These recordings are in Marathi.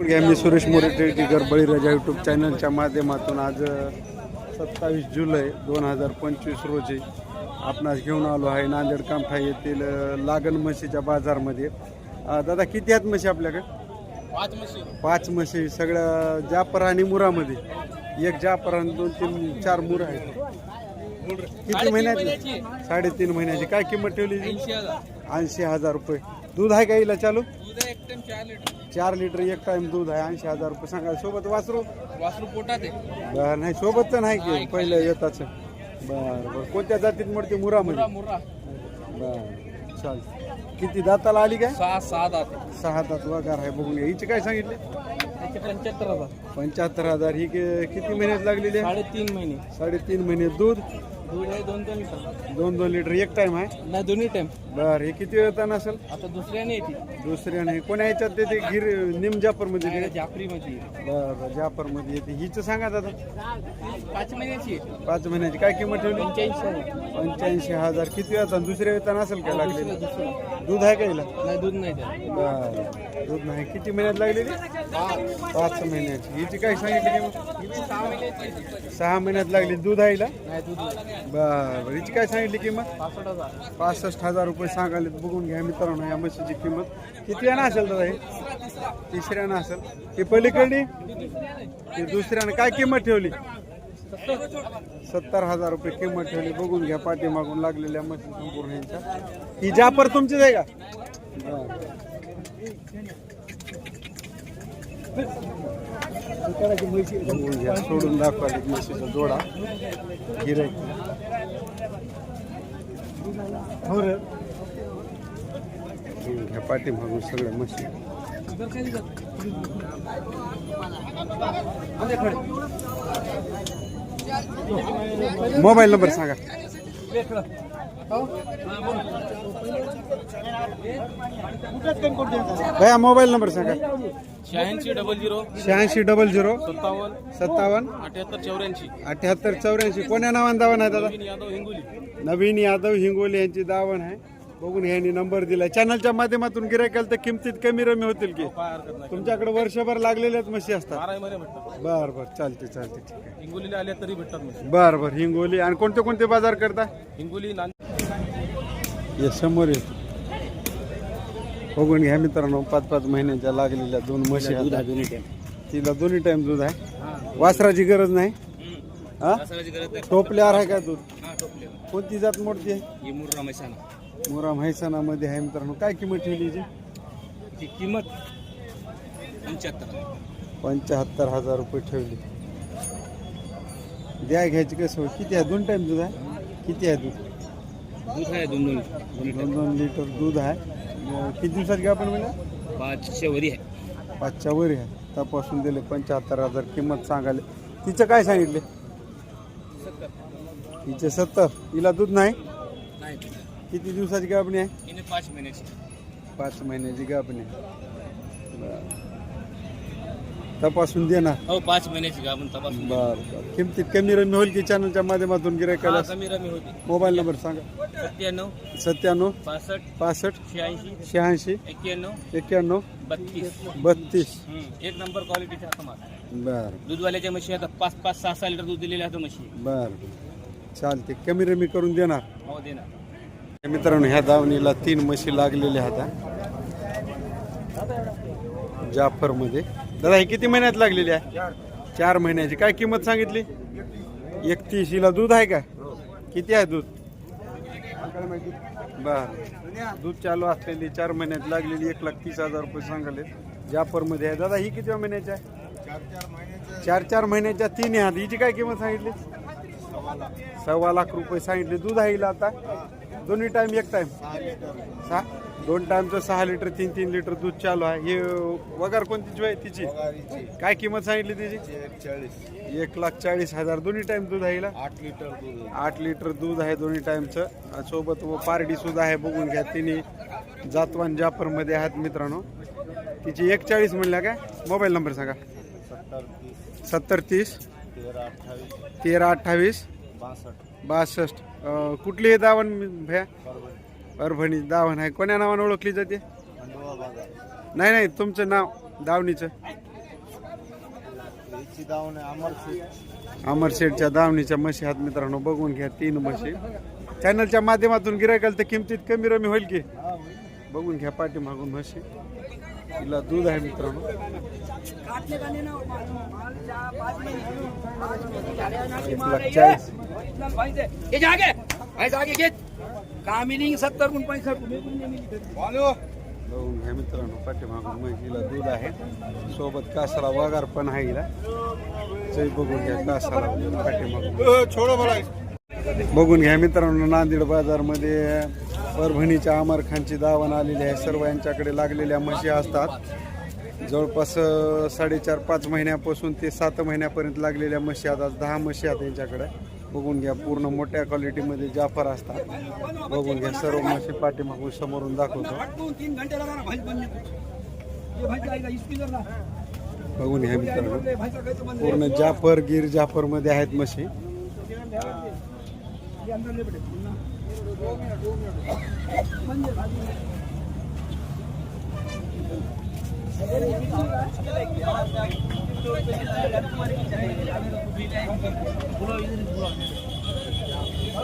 घ्या मी सुरेश मोरे टिळकीकर बळीराजा यूट्यूब चॅनलच्या माध्यमातून आज सत्तावीस जुलै दोन हजार पंचवीस रोजी आपणास घेऊन आलो आहे. नांदेड कामठा येथील लागण म्हशीच्या बाजारमध्ये. दादा किती आहेत म्हशी आपल्याकडे? पाच म्हशी. पाच म्हशी. सगळ्या जापर आणि मुरामध्ये. एक जापर आणि दोन तीन चार मुर आहेत. किती महिन्याची. साडेतीन महिन्याची. काय किंमत ठेवली? ऐंशी हजार. ऐंशी हजार रुपये. दूध आहे का हिला चालू? चार लिटर. एक टाइम दूध आहे ऐंशी हजार रुपये. सांगा सोबत वासरू? वासरू पोटात आहे. बर नाही सोबत तर नाही की पहिलं येताच. बर बर. कोणत्या जातीत मोडते? मुरामध्ये मुर्रा बर चाल किती दाताला आली काय? सहा सहा दात. सहा दात वगार आहे बघून घ्या. हिचे काय सांगितले? पंच्याहत्तर हजार. पंच्याहत्तर हजार. ही किती महिन्यात लागलेली आहे? साडेतीन महिने. साडेतीन महिने दूध. दूध आहे दोन दोन लिटर. दोन दोन लिटर. एक टाइम आहे? नाही दोन्ही टाइम बर हे किती वेळा असेल? आता दुसऱ्याने येते दुसऱ्याने कोण्या याच्यात ते ते गिर निम जापरमध्ये नाही, जाफरी मध्ये बर जापरमध्ये येते. हिचं सांगा दादा. पाच महिन्याची आहे. पाच महिन्याची. काय किंमत ठेवली? पंच्याऐंशी हजार. पंच्याऐंशी हजार. किती वेळा दुसऱ्या वेतन असेल काय लागलेलं? दुसरं दुसरं दूध आहे का हिला? नाही दूध नाही द्या बर दूध नाही. किती महिन्यात लागलेली? पाच महिन्याची. हिची काय सांगितली किंमत? सहा महिन्याची सहा महिन्यात लागली. दूध आहे हिला? नाही दूध नाही. बर हिची काय सांगितली किंमत? पासष्ट हजार पासष्ट हजार रुपये सांगाले बघून घ्या मित्रांनो या म्हशीची किंमत. किती यानं असेल दादा हे? तिसऱ्यानं असेल. ही पलीकडली? ही दुसऱ्यानं. काय किंमत ठेवली? सत्तर हजार रुपये किंमत ठेवली. बघून घ्या पाठीमागून लागलेल्या म्हशी संपूर्ण यांच्या. ही जापर तुमचीच आहे का? बरं. ह्या सोडून दाखवायला म्हशीचा जोडा गिराईक हो रे. बघून घ्या पाठीमागून सगळ्या म्हशी. मोबाईल नंबर सांगा. भैया मोबाईल नंबर सांगा। शहाऐंशी डबल झिरो शहाऐंशी डबल झिरो सत्तावन्न सत्तावन्न अठ्याहत्तर चौऱ्याऐंशी. अठ्याहत्तर चौऱ्याऐंशी. कोण्या नावाने दावण आहे दादा? नवीन यादव हिंगोली. नवीन यादव हिंगोली यांची दावण आहे. बघून ह्यांनी नंबर दिला चॅनलच्या माध्यमातून गिरायक केलं तर किमतीत कमी रमी होतील की? तुमच्याकडे वर्षभर लागलेल्याच म्हशी असतात. बारा भेटतात. बर बर. चालते चालते ठीक आहे. हिंगोलीला आल्या तरी भेटतात म्हशी. बर बर. हिंगोली आणि कोणते कोणते बाजार करता? हिंगोली ये समोर येत. बघून घ्या मित्रांनो पाच पाच महिन्याच्या लागलेल्या दोन म्हशी आहेत. तिला दोन्ही टाइम दूध आहे. वासराची गरज नाही. हा? टोपल्यावर आहे का दूध? कोणती जात मोडती आहे? मुर्रा मैसाना मोरा आहे मित्रांनो. काय किंमत ठेवली हिची? ती किंमत पंच्याहत्तर. पंच्याहत्तर हजार रुपये ठेवली. द्या घ्यायची कसं होईल? किती आहे? दोन टाइम दूध आहे? किती आहे दूध? दूध आहे दोन दोन दोन दोन लिटर दूध आहे. अं, किती दिवसात घ्या आपण म्हणलं पाचशे वरी आहे. पाचच्या वर आहे. तपासून दिले पंच्याहत्तर हजार किंमत सांगायला. तिचं काय सांगितले? तिचे सत्तर. हिला दूध नाही? नाही किती दिवसाची गाभणी आहे? हिने पाच महिन्याची. पाच महिन्याची गाभणी आहे. बरं. तपासून देणार. हो पाच महिन्याची का आपण तपासून बर बर. किमतीत कमी रमी होईल की चॅनलच्या माध्यमातून गिरायकाला हा, कमी रमी होती. मोबाईल नंबर सांगा. सत्त्याण्णव सत्त्याण्णव पासष्ट पासष्ट शहाऐंशी शहाऐंशी एक्क्याण्णव एक्क्याण्णव बत्तीस. बत्तीस. हम्म, एक नंबर क्वालिटीचा समाज बर. दूधवाल्याच्या म्हशी आता पाच पाच सहा सहा लिटर दूध दिलेल्या आता म्हशी. बर चालते कमी रमी करून देणार. हो दे ना मित्रांनो ह्या दावणीला तीन म्हशी लागलेल्या होत्या जाफरमध्ये दादा हे किती महिन्यात लागलेली आहे? चार. महिन्याची. काय किंमत सांगितली? एकतीस. हिला दूध आहे का? किती आहे दूध? बर. दूध चालू असलेली चार महिन्यात लागलेली एक लाख तीस हजार रुपये सांगाले. जाफरमध्ये आहे. दादा ही किती महिन्याची आहे? चार चार महिन्याच्या तीन आहे. हिची काय किंमत सांगितली? सव्वा लाख. रुपये सांगितले. दूध आहे आता? दोन्ही टाइम एक टाइम सहा दोन टाइमचं सहा लिटर तीन तीन लिटर दूध चालू आहे. हे वगार कोणतीची आहे तिची? काय किंमत सांगितली तिची? एक लाख चाळीस हजार. दोन्ही टाइम दूध आहे आठ लिटर दूध आठ लिटर दूध आहे दोन्ही टाइमचं सोबत व पारडी सुद्धा आहे. बघून घ्या तिने जातवान जाफरमध्ये आहेत मित्रांनो. तिची एक चाळीस म्हणल्या काय? मोबाईल नंबर सांगा. सत्तर तीस. तेरा अठ्ठावीस. बासष्ट. बासष्ट. कुठली दावण भ्या. परभणी दावण आहे. कोण्या नावाने ओळखली जाते? नाही नाही तुमचं नाव दावणीचं. अमर शेठच्या दावणीच्या म्हशी हात मित्रांनो. बघून घ्या तीन म्हशी. चॅनलच्या माध्यमातून गिरायकाल तर किमतीत कमी रमी होईल की? बघून घ्या पाठीमागून म्हशी. तिला दूध आहे मित्रांनो. आगे कामिनी सत्तर गुण बघून घ्या मित्रांनो पाठीमागून म्हशीला दूध आहे सोबत कासाला वगार पण आहे हिला जय बघून घ्या कासाला पाठीमागून बघून घ्या मित्रांनो नांदेड बाजारमध्ये परभणीच्या अमर खानची दावण आलेली आहे. सर्व यांच्याकडे लागलेल्या म्हशी असतात. जवळपास साडेचार पाच महिन्यापासून ते सात महिन्यापर्यंत लागलेल्या म्हशी आहेत. आज दहा म्हशी आहेत यांच्याकडं. बघून घ्या पूर्ण मोठ्या क्वालिटीमध्ये जाफर असतात. बघून घ्या सर्व म्हशी पाठीमागून समोरून दाखवतो. ना बघून घ्या मित्रांनो पूर्ण जाफर गिर जाफरमध्ये आहेत म्हशी.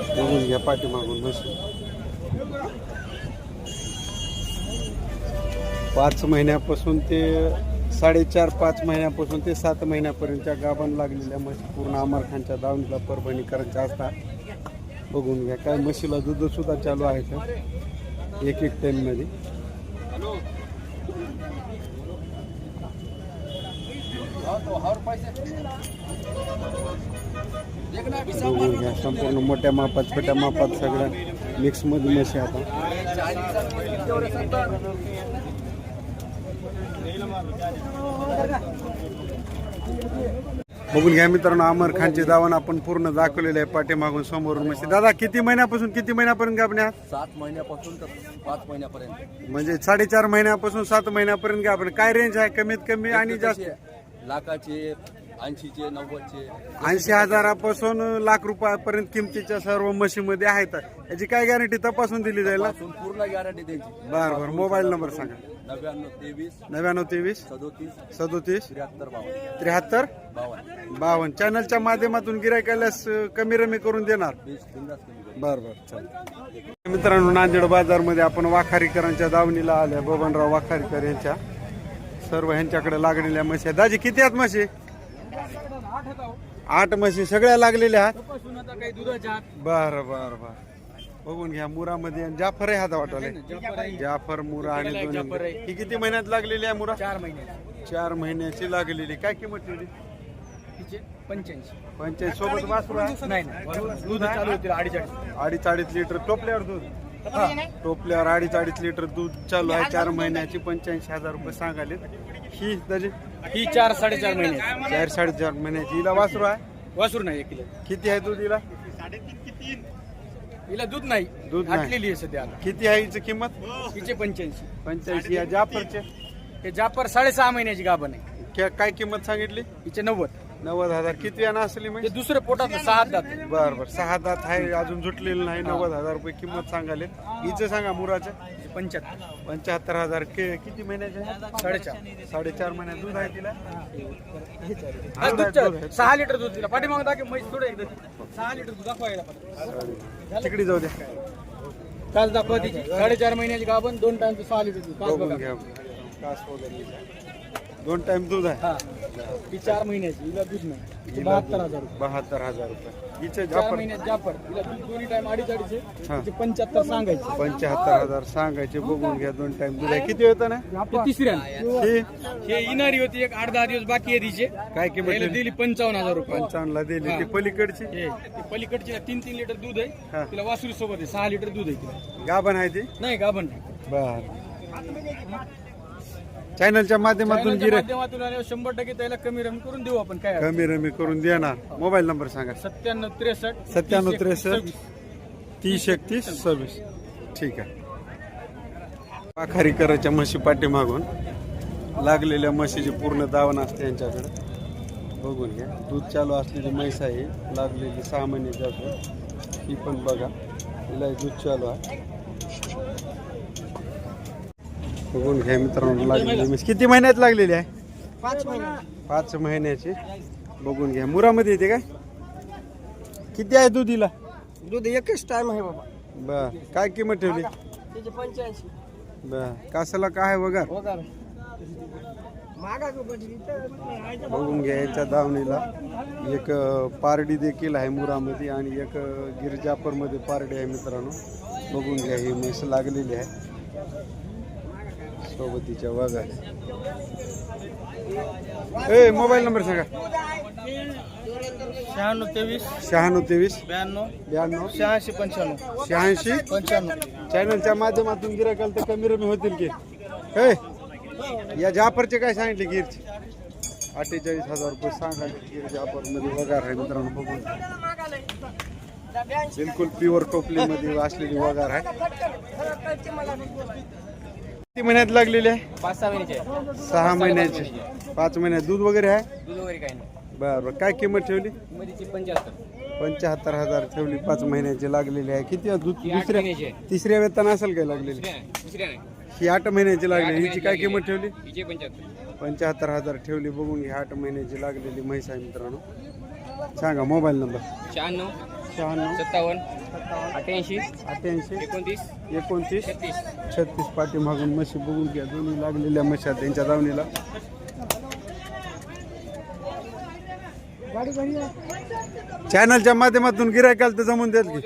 बघून घ्या पाठीमागून म्हशी पाच महिन्यापासून ते साडेचार पाच महिन्यापासून ते सात महिन्यापर्यंतच्या गाभण लागलेल्या म्हशी पूर्ण अमर खानच्या दावणीला परभणीकरांच्या असतात बघून घ्या काय म्हशीला दूधसुद्धा चालू आहे तर एक एक टाईममध्ये घ्या संपूर्ण मोठ्या मापात छोट्या मापात सगळ्या मिक्समध्ये म्हशी आता. बघून घ्या मित्रांनो अमर खानची दावण आपण पूर्ण दाखवलेले आहे पाठीमागून समोरून म्हशी दादा किती महिन्यापासून किती महिन्यापर्यंत गाभण्या सात महिन्यापासून तर पाच महिन्यापर्यंत. म्हणजे साडेचार महिन्यापासून सात महिन्यापर्यंत गाभण काय रेंज आहे? कमीत कमी आणि जास्त? लाखाचे ऐंशीचे नव्वदचे. ऐंशी हजारापासून लाख रुपयापर्यंत किमतीच्या सर्व म्हशीमध्ये आहेत. याची काय गॅरंटी तपासून दिली जाईल पासून पूर्ण गॅरंटी द्यायची बरं बरं. मोबाईल नंबर सांगा. नव्याण्णव तेवीस नव्याण्णव तेवीस सदोतीस सदोतीस त्र्याहत्तर बावन्न. त्र्याहत्तर बावन्न. बावन्न. चॅनलच्या माध्यमातून गिरायकाल्यास कमी रमी करून देणार. वीस बिंदास कमी करू. बर बर. चालेल मित्रांनो नांदेड बाजारमध्ये आपण वाखारीकरांच्या दावणीला आल्या. बबनराव वाखारीकर यांच्या सर्व ह्यांच्याकडे लागलेल्या म्हशी आहेत. दाजी किती आहेत म्हशी? आठ म्हशी सगळ्या लागलेल्या आहेत. बर बर बर. बघून घ्या मुरामध्ये. आणि जाफर आहे हाता वाटवले जाफर मुरा आणि ही किती महिन्यात लागलेली आहे मुरा? चार महिने चार महिन्याची लागलेली. काय किंमत ठेवली? पंच्याऐंशी. पंचायत सोबत वासरू आहे? नाही. दूध चालू होतील अडीच अडीच. अडीच अडीच लिटर टोपल्यावर दूध. टोपल्यावर अडीच अडीच लिटर दूध चालू आहे चार महिन्याची पंच्याऐंशी हजार रुपये सांगाले ही त्याची ही चार साडेचार महिने चार साडेचार महिन्याची. हिला वासरू आहे? वासूर नाही एक किलो. किती आहे दूध हिला? हिला दूध नाही. दूध नाही. आटलेली आहे सध्या आता. किती आहे हिची किंमत? हिचे पंच्याऐंशी. पंच्याऐंशी. या जाफरचे? हे जापर साडेसहा महिन्याची गाभण आहे. क्या- काय किंमत सांगितली? हिचे नव्वद. नव्वद हजार. किती यानं असली म्हणजे दुसरे पोटात सहा दात. बर बर. सहा दात आहे अजून जुटलेलं नाही. नव्वद हजार रुपये किंमत सांगाले हिचं सांगा मुराचं. पंच्याहत्तर. पंच्याहत्तर हजार. के किती महिन्याचे? साडेचार. साडेचार महिन्यात दूध आहे तिला? दूध. सहा लिटर दूध दिला पाठीमागं दाखव म्हैस थोडं एकदा. सहा लिटर दूध दाखवायला तिकडे जाऊ द्या काल दाखवा तिची. साडेचार महिन्याची गाभण दोन टाइम सहा लिटर दूध. बघून घ्या. कास वगैरे दोन टाइम दूध आहे. हा. ती चार महिन्याची हिला दूध नाही. बहात्तर हजार रुपये. बहात्तर हजार रुपये. हिचे चार जाफर महिन्यात हिला दूध दोन्ही टाइम अडीच अडीच हा. आहे पंच्याहत्तर सांगायचे. पंच्याहत्तर हजार सांगायचे बघून घ्या दोन टाइम दूध आहे. किती होतं ना? तिसऱ्या ही? हे इनारी होती एक आठ दहा दिवस बाकी आहे तिचे. काय किंमत दिली? दिली पंचावन्न हजार रुपये. पंचावन्नला दिली. ती पलीकडची? हे ती पलीकडची ना तीन तीन लिटर दूध हा. आहे तिला वासुरी सोबत आहे. सहा लिटर दूध आहे तिला. गाभण आहे ती? नाही गाभण नाही. बर. चॅनलच्या माध्यमातून गिरे माध्यमातून शंभर टक्के त्याला कमी रमी करून देऊ आपण. काय कमी रमी करून देणार मोबाईल नंबर सांगा. सत्त्याण्णव त्रेसष्ट सत्त्याण्णव त्रेसष्ट. तीस एकतीस सव्वीस. ठीक आहे. पाखारीकराच्या म्हशी पाठीमागून लागलेल्या म्हशीची पूर्ण दावण असते यांच्याकडे. बघून घ्या. दूध चालू असलेली म्हैस आहे लागलेली सहा महिन्याची असून ही पण बघा. तिला दूध चालू आहे. बघून घ्या मित्रांनो लागलेली म्हैस किती महिन्यात लागलेली आहे? पाच महिने. पाच महिन्याची. बघून घ्या. मुरामध्ये येते काय? किती आहे दुधीला? दूध एकच टाइम आहे बाबा. बर. काय किंमत ठेवली? त्याचे पंच्याऐंशी. बर. कासाला काय आहे वगैरे? वगैरे. मागा बघून घ्या याच्या दावणीला. एक अ, पारडी देखील आहे मुरामध्ये आणि एक अ, गिरजापूरमध्ये पारडी आहे मित्रांनो. बघून घ्या ही म्हैस लागलेली आहे. सोबतीच्या वाघा ए मोबाईल नंबर सांगा. शहाण्णव तेवीस. शहाण्णव तेवीस. ब्याण्णव. ब्याण्णव. शहाऐंशी पंच्याण्णव. शहाऐंशी. पंच्याण्णव. चॅनलच्या माध्यमातून गिरायकाल तर कमी रमी होतील की. हे या जाफरचे काय सांगितले गिरचे? अठ्ठेचाळीस हजार रुपये सांगायचे गिर जाफरमध्ये. वगार आहे मित्रांनो बघून. बिलकुल प्युअर टोपलीमध्ये असलेली वगार आहे. किती महिन्यात लागलेली आहे? पाच सहा महिन्याचे आहे. सहा महिन्याची. पाच महिन्यात दूध वगैरे आहे? दूध वगैरे काही नाही. बरं बरं काय किंमत ठेवली? मधीची पंच्याहत्तर. पंच्याहत्तर हजार ठेवली पाच महिन्याची लागलेली आहे. किती दूध? ही आठ दुसऱ्या आहे. तिसऱ्या वेतन असेल काय लागलेली? दुसऱ्या नाही दुसऱ्या नाही ही आठ महिन्याची लागलेली. हिची काय. किंमत ठेवली? हिचे पंच्याहत्तर. पंच्याहत्तर हजार ठेवली. बघून घ्या आठ महिन्याची लागलेली म्हैस आहे मित्रांनो. सांगा मोबाईल नंबर. शहाण्णव शहाण्णव सत्तावन्न. अठ्ठ्याऐंशी. अठ्ठ्याऐंशी. एकोणतीस. एकोणतीस. छत्तीस. छत्तीस पाठीमागून म्हशी बघून घ्या. दोन्ही लागलेल्या म्हशी आहेत त्यांच्या दावणीला चॅनलच्या माध्यमातून गिरायकाल तर जमून देत की.